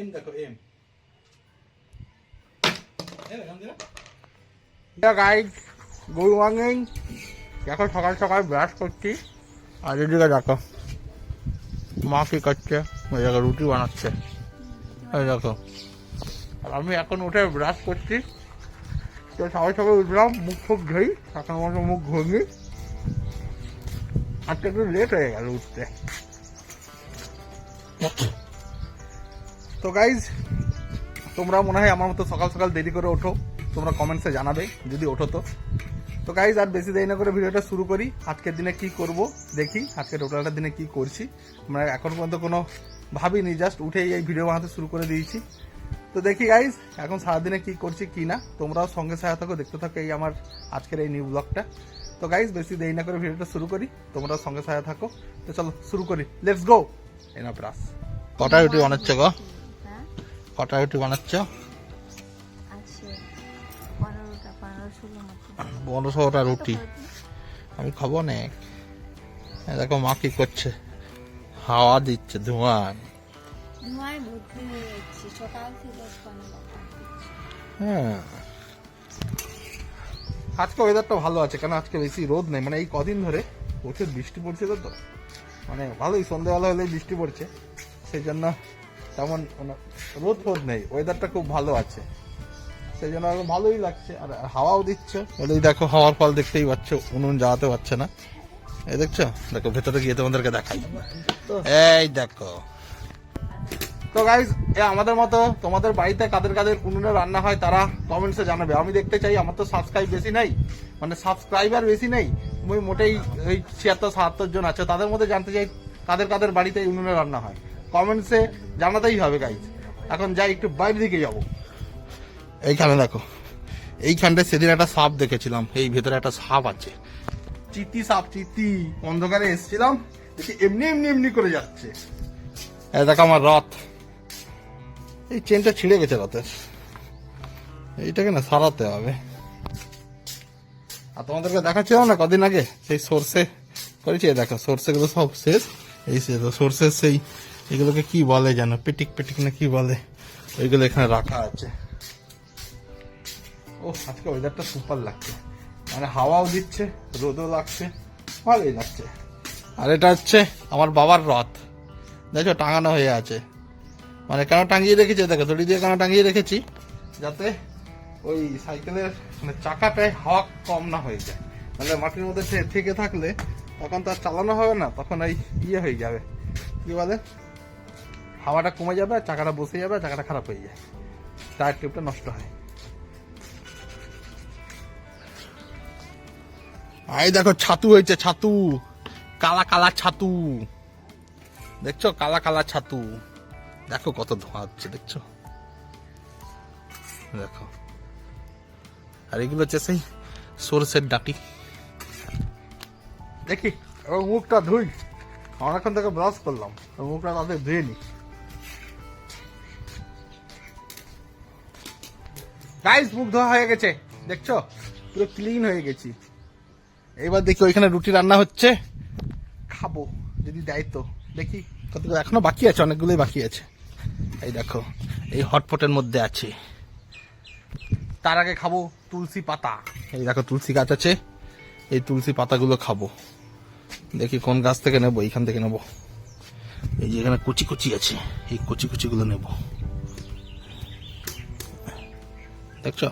M দেখো, M. Good morning দেখো, সকাল সকাল ব্রাশ করছি। আর এদিকে দেখো, মা কি করছে? ওই দেখো, রুটি বানাচ্ছে। এই দেখো, আর আমি এখন উঠে ব্রাশ করছি। তো সকাল সকাল উঠলাম, মুখ ফুক ধুই, এখন মতো মুখ ঘুমি আজকে একটু লেট হয়ে গেল উঠতে। তো গাইজ তোমরা মনে হয় আমার মতো সকাল সকাল দেরি করে ওঠো। তোমরা কমেন্টসে জানাবে, যদি ওঠো তো। তো গাইজ আর বেশি দেরি না করে ভিডিওটা শুরু করি। আজকের দিনে কি করব দেখি আজকে টোটালটার দিনে কি করছি। আমরা এখন পর্যন্ত কোনো ভাবিনি জাস্ট উঠেই এই ভিডিও বানাতে শুরু করে দিয়েছি। তো দেখি গাইজ এখন সারাদিনে কি করছি কি না। তোমরাও সঙ্গে সাথে থাকো, দেখতে থাকো এই আমার আজকের এই নিউ ব্লগটা তো গাইজ বেশি দেরি না করে ভিডিওটা শুরু করি। তোমরাও সঙ্গে সাথে থাকো। তো চলো, শুরু করি। লেটস গো এনা প্রাস কটা রুটি বানাচ্ছে গো? হ্যাঁ কটা রুটি বানাচ্ছ? পনেরো ষোলো রুটি। আমি খাব না দেখো মা কি করছে। হাওয়া দিচ্ছে ধোঁয়া ধোঁয়ায় ভর্তি হয়ে আজকে ওয়েদারটা ভালো আছে কেন আজকে বেশি রোদ নেই? মানে এই কদিন ধরে প্রচুর বৃষ্টি পড়ছিল তো। মানে ভালোই সন্ধ্যেবেলা হলেই বৃষ্টি পড়ছে। সেই জন্য তেমন মানে রোদ ফোদ নেই ওয়েদারটা খুব ভালো আছে। সেই জন্য ভালোই লাগছে আর হাওয়াও দিচ্ছে। এই দেখো হাওয়ার ফল দেখতেই পাচ্ছ উনুন জ্বালাতে পারছে না। এই দেখছ? দেখো ভেতরে গিয়ে তোমাদেরকে দেখাই। এই দেখো। তো গাইজ এ আমাদের মতো তোমাদের বাড়িতে কাদের কাদের উনুনে রান্না হয় তারা কমেন্টসে জানাবে। আমি দেখতে চাই আমার তো সাবস্ক্রাইব বেশি নাই মানে সাবস্ক্রাইবার বেশি নেই। তুমি মোটেই ওই ছিয়াত্তর সাহাত্তর জন আছে তাদের মধ্যে জানতে চাই কাদের কাদের বাড়িতে উনুনে রান্না হয়। কমেন্টসে জানাতেই হবে গাইজ এখন যাই, একটু বাইরের দিকে যাব। এইখানে দেখো এইখানটায় সেদিন একটা সাপ দেখেছিলাম, এই ভেতরে একটা সাপ আছে। চিতি সাপ, চিতি, অন্ধকারে এসেছিলাম এমনি এমনি এমনি করে যাচ্ছে। দেখো আমার রথ। এই চেনটা ছিঁড়ে গেছে রথের এইটাকে না সারাতে হবে। আর তোমাদেরকে দেখাচ্ছিল না কদিন আগে? সেই সর্ষে করেছি দেখো, সর্ষেগুলো সব শেষ। এই সর্ষের সেই এগুলোকে কি বলে যেন পেটিক পেটিক না কি বলে? ওইগুলো এখানে রাখা আছে। ও আজকে ওয়েদারটা সুপার লাগছে। মানে হাওয়াও দিচ্ছে, রোদও লাগছে, ভালোই লাগছে। আর এটা হচ্ছে আমার বাবার রথ। দেখো টাঙানো হয়ে আছে। মানে কেন টাঙিয়ে রেখেছি? দেখো, দড়ি দিয়ে কেন টাঙিয়ে রেখেছি? যাতে ওই সাইকেলের মানে চাকাটায় হাওয়া কম না হয়ে যায়। মানে মাটির মধ্যে থেকে থাকলে তখন তো আর চালানো হবে না, তখন এই ইয়ে হয়ে যাবে। কি বলে? হাওয়াটা কমে যাবে চাকাটা বসে যাবে চাকাটা খারাপ হয়ে যায়। টায়ার টিউবটা নষ্ট হয়। এই দেখো ছাতু হয়েছে ছাতু। কালা কালা ছাতু। দেখছ? কালা কালা ছাতু। দেখো কত ধোঁয়া হচ্ছে দেখছ? দেখো। আর এগুলো হচ্ছে সেই সরষের ডাটি। দেখি এবার মুখটা ধুই। অনেকক্ষণ থেকে ব্রাশ করলাম মুখটা তাদের ধুয়ে নি। গাইস মুখ ধোয়া হয়ে গেছে। দেখছ? পুরো ক্লিন হয়ে গেছি। এবার দেখি ওইখানে রুটি রান্না হচ্ছে। খাব, যদি দেয় তো। দেখি কতগুলো এখনও বাকি আছে, অনেকগুলোই বাকি আছে। এই দেখো, এই হটপটের মধ্যে আছে। তার আগে খাব তুলসী পাতা। এই দেখো, তুলসী গাছ আছে। এই তুলসী পাতাগুলো খাব। দেখি কোন গাছ থেকে নেব, এইখান থেকে নেব। এই যে এখানে কুচি কুচি আছে, এই কুচি কুচিগুলো নেব। দেখছ?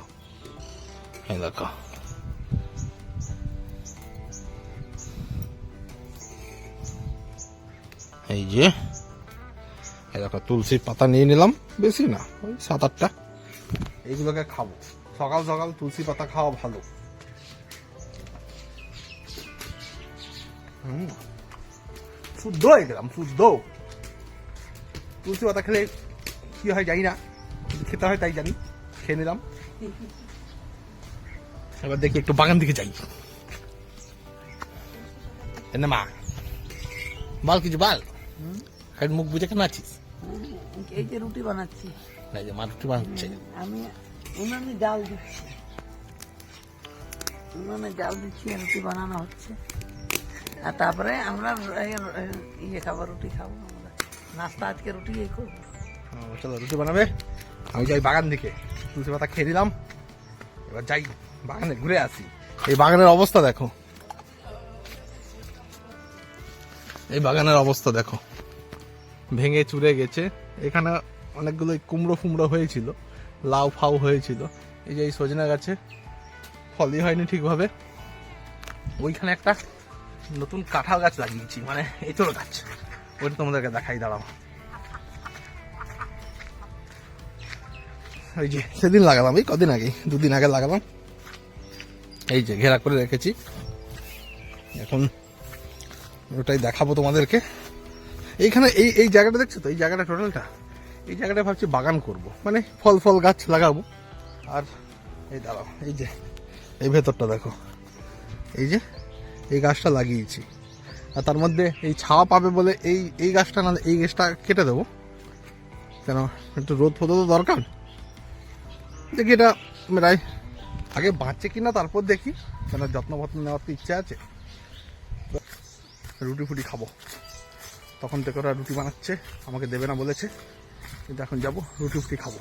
এই দেখো। এই যে, এই দেখো, তুলসীর পাতা নিয়ে নিলাম। বেশি না, ওই সাত আটটা। এইগুলোকে খাব। সকাল সকাল তুলসী পাতা খাওয়া ভালো। শুদ্ধ হয়ে গেলাম শুদ্ধ। তুলসী পাতা খেলে কি হয় জানি না খেতে হয় তাই জানি। খেয়ে নিলাম। এবার দেখি একটু বাগান দিকে যাই। এনে মা। বল কিছু বল। মুখ বুঝে কেন আছিস? এই যে রুটি বানাচ্ছি? না যে মা রুটি বানাচ্ছে। আমি উনানে জাল দিচ্ছি। উনানে জাল দিচ্ছি রুটি বানানো হচ্ছে। আর তারপরে আমরা ইয়ে খাব রুটি খাব। আমরা নাস্তা আজকে রুটি এই করব। ও, ও, চলো রুটি বানাবে? আমি যাই বাগান দিকে। তুলসী পাতা খেয়ে দিলাম এবার যাই বাগানে ঘুরে আসি। এই বাগানের অবস্থা দেখো। এই বাগানের অবস্থা দেখো। ভেঙে চুরে গেছে। এখানে অনেকগুলো কুমড়ো ফুমড়ো হয়েছিল। লাউ ফাউ হয়েছিল। এই যে এই সজনা গাছে ফলই হয়নি ঠিকভাবে। ওইখানে একটা নতুন কাঁঠাল গাছ লাগিয়েছি। মানে এঁচড় গাছ। ওইটা তোমাদেরকে দেখাই, দাঁড়াও। ওই যে, সেদিন লাগালাম, এই কদিন আগে দুদিন আগে লাগালাম। এই যে, ঘেরা করে রেখেছি। এখন ওটাই দেখাবো তোমাদেরকে। এইখানে এই এই জায়গাটা দেখছ তো? এই জায়গাটা টোটালটা? এই জায়গাটা ভাবছি বাগান করব। মানে ফল ফল, গাছ লাগাবো। আর এই দাঁড়াও, এই যে, এই ভেতরটা দেখো। এই যে, এই গাছটা লাগিয়েছি। আর তার মধ্যে এই ছাওয়া পাবে বলে এই এই গাছটা না এই গাছটা কেটে দেবো। কেন, একটু রোদ ফোদ তো দরকার? দেখি এটা প্রায় আগে বাঁচছে কিনা তারপর দেখি। কেন যত্ন ফত্ন নেওয়ার তো ইচ্ছা আছে। রুটি ফুটি খাব। তখন থেকে ওরা রুটি বানাচ্ছে আমাকে দেবে না বলেছে। কিন্তু এখন যাব রুটি ফুটি খাব।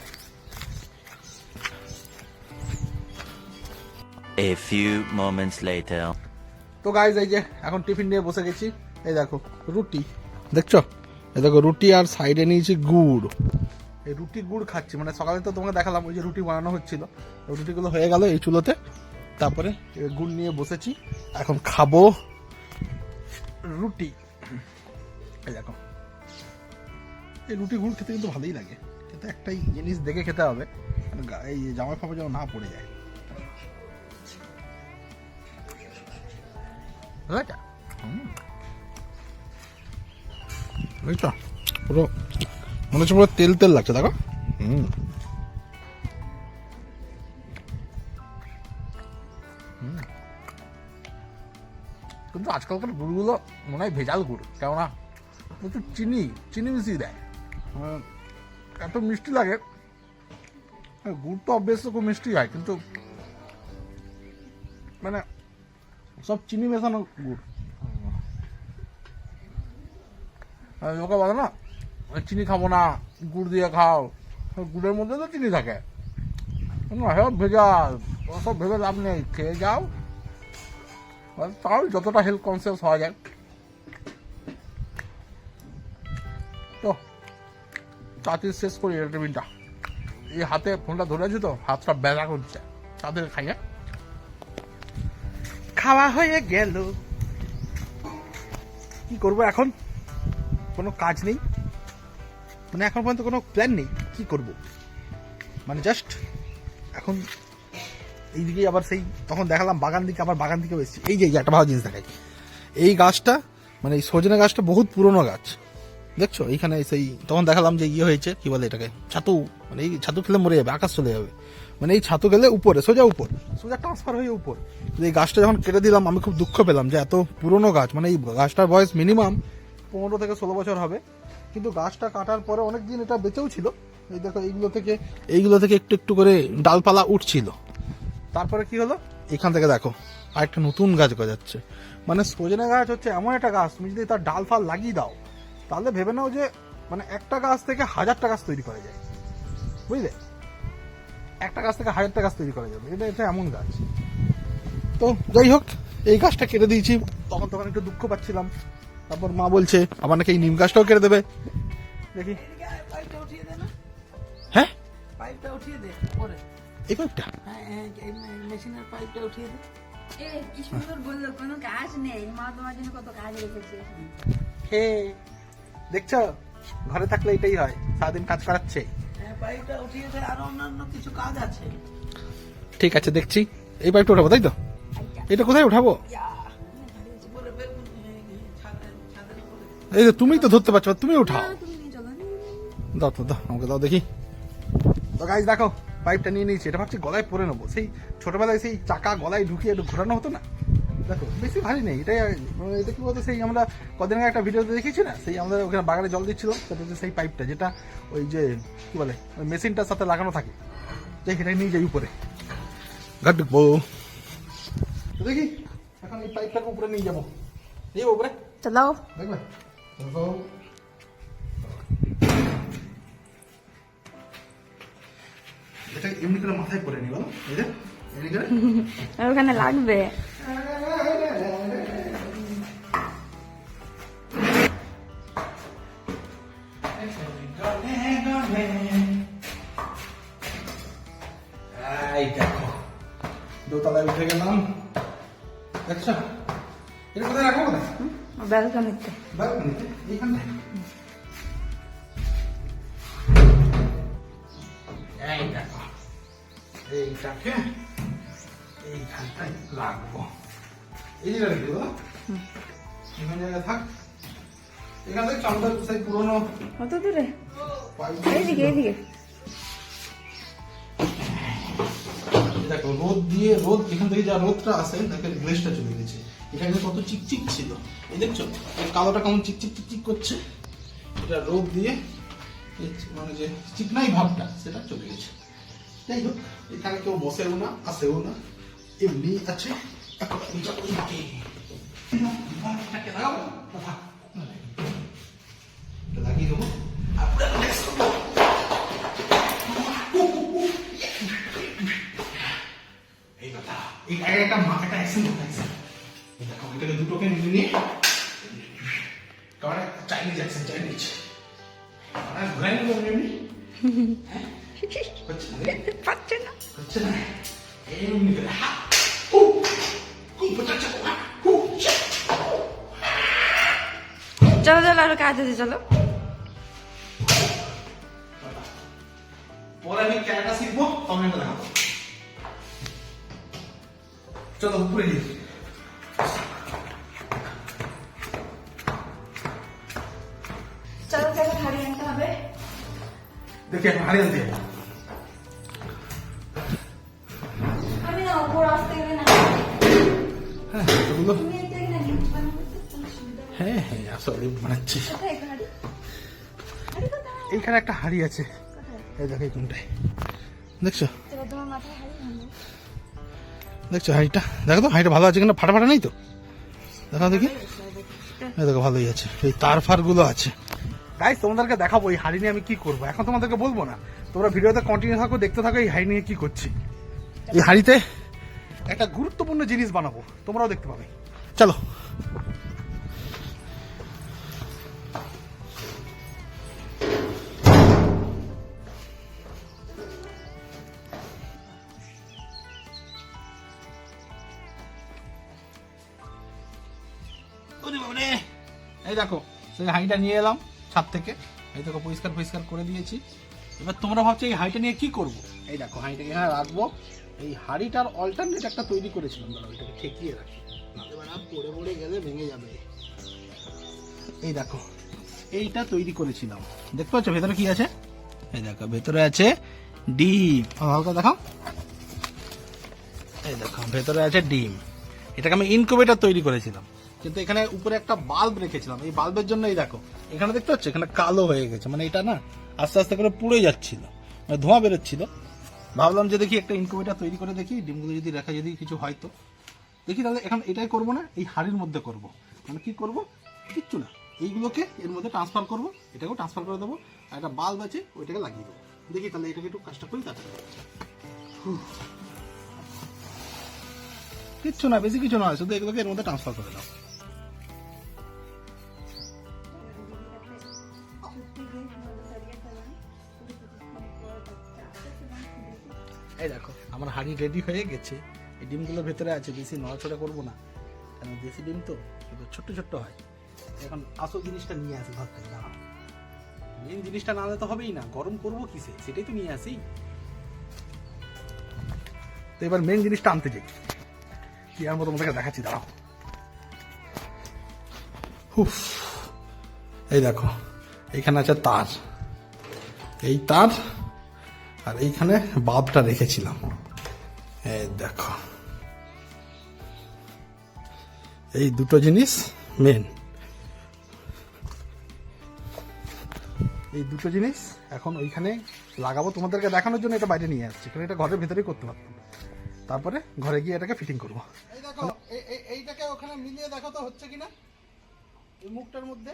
A few moments later. তো গাইজ এই যে এখন টিফিন নিয়ে বসে গেছি। এই দেখো রুটি। দেখছ? এই দেখো রুটি আর সাইডে নিয়েছি গুড়। রুটি গুড় খাচ্ছি। মানে সকালে তো তোমাকে দেখালাম, ওই যে রুটি বানানো হচ্ছিল। রুটিগুলো হয়ে গেল এই চুলোতে। তারপরে গুড় নিয়ে বসেছি। এখন খাব রুটি। দেখো। এই রুটি গুড় খেতে কিন্তু ভালোই লাগে। কিন্তু একটাই জিনিস দেখে খেতে হবে। মানে এই জামা ফাপা যেন না পড়ে যায়। বুঝছ পুরো মনে হচ্ছে পুরো তেল তেল লাগছে দেখো। হুম। কিন্তু আজকালকার গুড়গুলো মনে হয় ভেজাল গুড় কেননা প্রচুর চিনি চিনি মিশিয়ে দেয়। মানে এত মিষ্টি লাগে। হ্যাঁ, গুড় তো অবভিয়াসলি খুব মিষ্টি হয় কিন্তু মানে সব চিনি মেশানো গুড়। লোকে বলে না? চিনি খাব না, গুড় দিয়ে খাও। গুড়ের মধ্যে তো চিনি থাকে। সব ভেজাল, সব ভেবে লাভ নেই, খেয়ে যাও। তাও যতটা হেলথ কনসিয়াস হওয়া যায়। তো তাড়াতাড়ি শেষ করি টিফিনটা। এই হাতে ফোনটা ধরে আছি তো, হাতটা ব্যথা করছে। তাদের খাইয়ে খাওয়া হয়ে গেল। কি করব এখন? কোনো কাজ নেই? মানে এখন পর্যন্ত কোনো প্ল্যান নেই, কি করব? মানে জাস্ট এখন এইদিকে আবার সেই তখন দেখালাম বাগান দিকে, আবার বাগান দিকে এসেছি। এই যে একটা ভালো জিনিস দেখাই। এই গাছটা মানে এই সজনে গাছটা বহুত পুরনো গাছ। দেখছ? এইখানে সেই তখন দেখালাম যে ইয়ে হয়েছে, কি বলে এটাকে? ছাতু মানে এই ছাতু খেলে মরে যাবে, আকাশ চলে যাবে। মানে এই ছাতু গেলে উপরে, সোজা উপর, সোজা ট্রান্সফার হয়ে উপর। এই গাছটা যখন কেটে দিলাম, আমি খুব দুঃখ পেলাম যে এত পুরনো গাছ মানে এই গাছটার বয়স মিনিমাম পনেরো থেকে ষোলো বছর হবে। কিন্তু গাছটা কাটার পরে অনেক দিন এটা বেঁচেও ছিল। এই দেখো, এইগুলো থেকে এইগুলো থেকে একটু একটু করে ডালপালা উঠছিল। তারপরে কি হলো? এখান থেকে দেখো আর একটা নতুন গাছ গজাচ্ছে। মানে সজনে গাছ হচ্ছে এমন একটা গাছ, তুমি যদি তার ডাল ফাল লাগিয়ে দাও, তাহলে ভেবে নাও যে মানে একটা গাছ থেকে হাজারটা গাছ তৈরি করা যায়। বুঝলে? একটা গাছ থেকে হাজারটা গাছ তৈরি করা যাবে। এটা এটা এমন গাছ। তো যাই হোক, এই গাছটা কেটে দিয়েছি। তখন তখন একটু দুঃখ পাচ্ছিলাম। তারপর মা বলছে, আবার নাকি এই নিম গাছটাও কেটে দেবে? দেখি। হ্যাঁ? পাইপটা উঠিয়ে দে পরে এই পাইপটা? মেশিনের পাইপটা উঠিয়ে দে কি সুন্দর বলল কোনো কাজ নেই দেখছ? ঘরে থাকলে এটাই হয়, সারাদিন কাজ করাচ্ছে। পাইপটা উঠিয়ে দে আর অন্যান্য কিছু কাজ আছে ঠিক আছে, দেখছি। এই পাইপটা উঠাবো, তাই তো? এটা কোথায় উঠাবো? এই যে তুমিই তো ধরতে পারছ তুমি উঠাও। তুমি দাও তো দাও আমাকে দাও দেখি। তো গাইজ দেখো পাইপটা নিয়ে নিয়েছি এটা ভাবছি গলায় পরে নেব। সেই ছোটবেলায় সেই চাকা গলায় ঢুকিয়ে একটু ঘোরানো হতো না? দেখো বেশি ভারী নেই এটাই মানে এটা কি বলতো সেই আমরা কদিন আগে একটা ভিডিওতে দেখেছি না? সেই আমাদের ওখানে বাগানে জল দিচ্ছিল সেটা হচ্ছে সেই পাইপটা যেটা ওই যে কি বলে ওই মেশিনটার সাথে লাগানো থাকে। যে সেটাই নিয়ে যাই উপরে। ঘাট ঢুকবো। দেখি এখন এই পাইপটাকে উপরে নিয়ে যাব। নিয়ে যাব উপরে? চলো দেখবে এবং এটা এমনি করে মাথায় করে নি বলো এই যে এমনি করে ওখানে লাগবে। হ্যাঁ। ব্যালকনিতে এই দেখো। এইটাকে এইখানটায় লাগবো এই এখানে জায়গায় থাক এখান থেকে সেই পুরোনো। কত দূরে? এইদিকে এইদিকে। দেখো রোদ দিয়ে রোদ এখান থেকে যা রোদটা আসে তাকে গ্লেসটা চলে গেছে। এখানে কত চিকচিক ছিল, এই দেখছ? কালোটা কেমন চিকচিক চিকচিক করছে? এটা রোদ দিয়ে মানে যে চিকনাই ভাবটা, সেটা চলে গেছে। যাই হোক, এখানে কেউ বসেও না, আসেও না, এমনি আছে। এখন না হচ্ছে না এমনি করে হা হু হু পচাচ্ছা হা হু চা। চলো চলো আরও কাজ আছে চলো। পরে আমি ক্যারাটা শিখব তখন এটা দেখাবো। চলো উপরে নিয়ে চলো চলো হাড়ি আনতে হবে। দেখি হারিয়ে আনতে হবে। হ্যাঁ এখানে লিফট। হ্যাঁ হ্যাঁ আসলে বানাচ্ছি এইখানে একটা হাড়ি আছে এই দেখো কোনটায় দেখছ দেখছ হাঁড়িটা দেখো তো হাঁড়িটা ভালো আছে কিনা ফাটা ফাটা নেই তো দেখো দেখি এই দেখো ভালোই আছে এই তার ফারগুলো আছে গাইস তোমাদেরকে দেখাবো এই হাঁড়ি নিয়ে আমি কি করব এখন তোমাদেরকে বলব না তোমরা ভিডিওতে কন্টিনিউ থাকো দেখতে থাকো এই হাঁড়ি নিয়ে কি করছি এই হাঁড়িতে একটা গুরুত্বপূর্ণ জিনিস বানাবো। তোমরাও দেখতে পাবে। চলো। এই দেখো, সেই হাঁড়িটা নিয়ে এলাম ছাদ থেকে। এই দেখো পরিষ্কার পরিষ্কার করে দিয়েছি। এবার তোমরা ভাবছ এই হাঁড়িটা নিয়ে কি করব? এই দেখো, হাঁড়িটাকে এখানে রাখব। এই হাঁড়িটার অল্টারনেট একটা তৈরি করেছিলাম দাঁড়াও এটাকে ঠেকিয়ে রাখি। এবার পড়ে পড়ে গেলে ভেঙে যাবে। এই দেখো এইটা তৈরি করেছিলাম। দেখতে পাচ্ছ ভেতরে কি আছে? এই দেখো ভেতরে আছে ডিম। হালকা দেখাও। এই দেখো ভেতরে আছে ডিম। এটাকে আমি ইনকিউবেটর তৈরি করেছিলাম। কিন্তু এখানে উপরে একটা বাল্ব রেখেছিলাম। এই বাল্বের জন্য এই দেখো এখানে দেখতে পাচ্ছ? এখানে কালো হয়ে গেছে। মানে এটা না আস্তে আস্তে করে পুড়ে যাচ্ছিল। মানে ধোঁয়া বেরোচ্ছিল। ভাবলাম যে দেখি একটা ইনকিউবেটর তৈরি করে দেখি, ডিমগুলো যদি রাখা যদি কিছু হয় তো। দেখি তাহলে এখন এটাই করব না, এই হাড়ির মধ্যে করব। মানে কি করব? কিচ্ছু না। এইগুলোকে এর মধ্যে ট্রান্সফার করব, এটাকেও ট্রান্সফার করে দেবো, আর একটা বাল্ব আছে, ওইটাকে লাগিয়ে দেবো। দেখি তাহলে এটাকে একটু কাজটা করি তাড়াতাড়ি কিচ্ছু না, বেশি কিছু নয়, শুধু এগুলোকে এর মধ্যে ট্রান্সফার করে দাও। এই দেখো, আমার হাঁড়ি রেডি হয়ে গেছে। এই ডিমগুলো ভেতরে আছে, বেশি নড়াচড়া করব না। কারণ দেশি ডিম তো ছোট্ট ছোট্ট হয়। এখন আসল জিনিসটা নিয়ে আসি ঘর থেকে মেন জিনিসটা না তো হবেই না, গরম করব কিসে? সেটাই তো নিয়ে আসি। তো এবার মেন জিনিসটা আনতে যাই। কি আর মতো তোমাদেরকে দেখাচ্ছি, দাঁড়াও। হুফ এই দেখো এইখানে আছে তার। এই তার আর এইখানে বাল্বটা রেখেছিলাম। এই দেখো। এই দুটো জিনিস মেন এই দুটো জিনিস এখন ওইখানে লাগাবো। তোমাদেরকে দেখানোর জন্য এটা বাইরে নিয়ে আসছি, কারণ এটা ঘরের ভেতরেই করতে পারতাম। তারপরে ঘরে গিয়ে এটাকে ফিটিং করব। এইটাকে ওখানে মিলিয়ে দেখো তো হচ্ছে কিনা। মুখটার মধ্যে।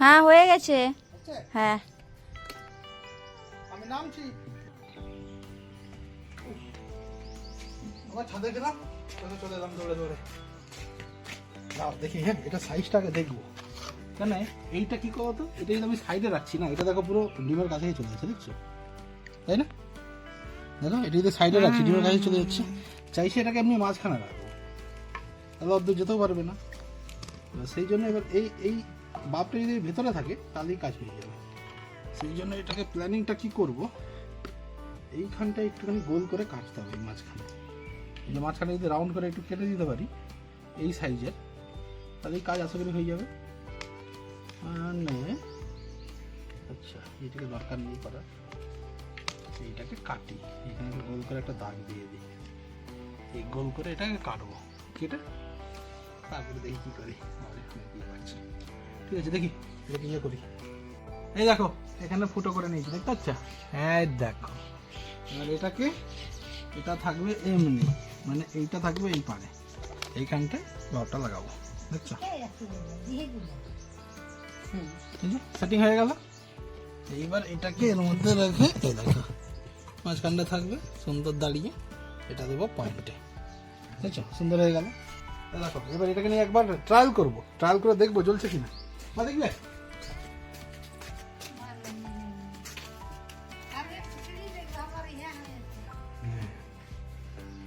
হ্যাঁ হয়ে গেছে। হ্যাঁ। আমি নামছি। ছাদে গেলাম চলে এলাম দৌড়ে দৌড়ে। দেখি হ্যাঁ এটা সাইজটাকে দেখব। কেন এইটা কি করতো এটা কিন্তু আমি সাইডে রাখছি না এটা দেখো পুরো ডিমের কাছেই চলে যাচ্ছে দেখছ? তাই না? দেখো এটা যদি সাইডে রাখছি ডিমের কাছে চলে যাচ্ছে। চাইছি এটাকে এমনি মাঝখানে রাখব। তাহলে অর্ধ যেতেও পারবে না। সেই জন্য এবার এই এই বাপটা যদি ভেতরে থাকে, তাহলেই কাজ হয়ে যাবে। সেই জন্য এটাকে প্ল্যানিংটা কি করব? এইখানটা একটুখানি গোল করে কাটতে হবে মাঝখানে। এই যে মাঝখানে যদি রাউন্ড করে একটু কেটে দিতে পারি, এই সাইজের তাহলে এই কাজ আশা করি হয়ে যাবে। মানে আচ্ছা এটাকে দরকার নেই করার। এইটাকে কাটি, এখানে গোল করে একটা দাগ দিয়ে দিই। এই গোল করে এটাকে কাটবো। কেটে তারপরে দেখি কী করি। আমার এখানে পাচ্ছি ঠিক আছে দেখি এটা ইয়ে করি। এই দেখো, এখানে ফুটো করে নিয়েছি, দেখতে পাচ্ছ? হ্যাঁ দেখো। এবার এটাকে, এটা থাকবে এমনি মানে এইটা থাকবে এই পারে। এইখানটায় রডটা লাগাবো, দেখছ? সেটিং হয়ে গেল। এইবার এটাকে এর মধ্যে রেখে, এই দেখো, মাঝখানটা থাকবে সুন্দর দাঁড়িয়ে, এটা দেবো পয়েন্টে বুঝছ সুন্দর হয়ে গেল। দেখো, এবার এটাকে নিয়ে একবার ট্রায়াল করব। ট্রায়াল করে দেখব, জ্বলছে কিনা। দেখবে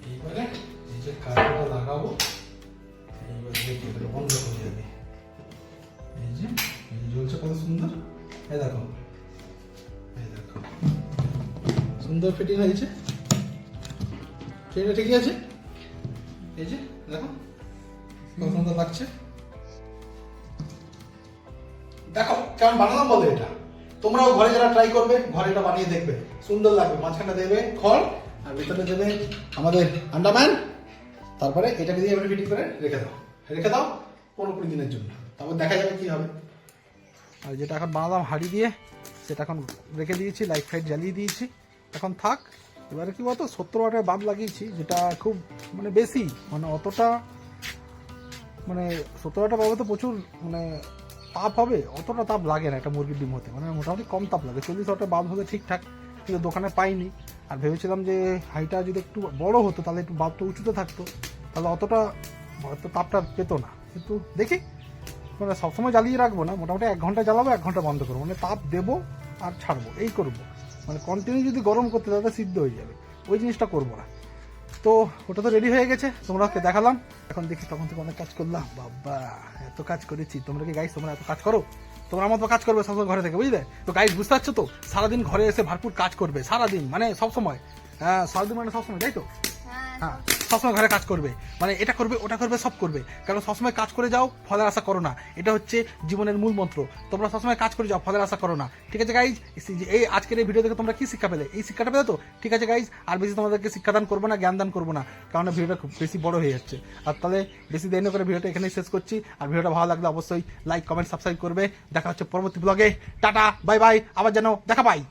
এইবারে এই যে কাঠটা লাগাবো, এইবার দেখি বন্ধ করে দেবে এই যে, এই জ্বলছে কত সুন্দর? এই দেখো। এই দেখো। সুন্দর ফিটিং হয়েছে ট্রেনটা ঠিকই আছে? এই যে, দেখো। কত সুন্দর লাগছে। কেমন বানালাম বলো এটা। তোমরাও ঘরে যারা ট্রাই করবে, ঘরে এটা বানিয়ে দেখবে। সুন্দর লাগবে। মাঝখানে দেবে খড়, আর ভিতরে দেবে আমাদের আন্ডামান। তারপরে এটাকে দিয়ে ফিটিং করে রেখে দাও। রেখে দাও পনেরো কুড়ি দিনের জন্য। তারপর দেখা যাবে কি হবে। আর যেটা এখন বানালাম হাঁড়ি দিয়ে, সেটা এখন রেখে দিয়েছি লাইট ফাইট জ্বালিয়ে দিয়েছি। এখন থাক, এবারে কি বলতো, সত্তর ওয়াটের বাল্ব লাগিয়েছি, যেটা খুব মানে বেশি মানে অতটা মানে সত্তর ওয়াটের বাল্বে তো প্রচুর মানে তাপ হবে, অতটা তাপ লাগে না একটা মুরগির ডিম হতে। মানে মোটামুটি কম তাপ লাগে, চল্লিশ ওয়াটের বাল্ব হতে ঠিকঠাক, কিন্তু দোকানে পাইনি। আর ভেবেছিলাম যে হাইটা যদি একটু বড় হতো, তাহলে একটু বাল্বটা উঁচুতে থাকতো, তাহলে অতটা হয়তো তাপটা পেতো না। কিন্তু দেখি মানে সবসময় জ্বালিয়ে রাখব না, মোটামুটি এক ঘণ্টা জ্বালাবো, এক ঘণ্টা বন্ধ করব। মানে তাপ দেবো আর ছাড়বো, এই করব। মানে কন্টিনিউ যদি গরম করতে, তাহলে সিদ্ধ হয়ে যাবে। ওই জিনিসটা করব না। তো ওটা তো রেডি হয়ে গেছে তোমরা ওকে দেখালাম। এখন দেখি তখন থেকে অনেক কাজ করলাম। বাবা এত কাজ করেছি। তোমরা কি গাইস তোমরা এত কাজ করো? তোমরা আমার তো কাজ করবে সবসময় ঘরে থেকে বুঝলে? তো গাইস বুঝতে পারছ তো? সারাদিন ঘরে এসে ভরপুর কাজ করবে সারাদিন মানে সবসময়। হ্যাঁ সারাদিন মানে সবসময় তাই তো? হ্যাঁ। সবসময় ঘরে কাজ করবে। মানে এটা করবে, ওটা করবে, সব করবে। কারণ সবসময় কাজ করে যাও, ফলের আশা করো না। এটা হচ্ছে জীবনের মূল মন্ত্র। তোমরা সবসময় কাজ করে যাও, ফলের আশা করো না। ঠিক আছে গাইজ এই আজকের এই ভিডিও দেখে তোমরা কি শিক্ষা পেলে? এই শিক্ষাটা পেলে তো? ঠিক আছে গাইজ আর বেশি তোমাদেরকে শিক্ষাদান করব না জ্ঞান দান করব না। কারণ ভিডিওটা খুব বেশি বড় হয়ে যাচ্ছে। আর তাহলে বেশি দেরি করে ভিডিওটা এখানেই শেষ করছি। আর ভিডিওটা ভালো লাগলে অবশ্যই লাইক কমেন্ট সাবস্ক্রাইব করবে। দেখা হচ্ছে পরবর্তী ব্লগে টাটা বাই বাই আবার যেন দেখা পাই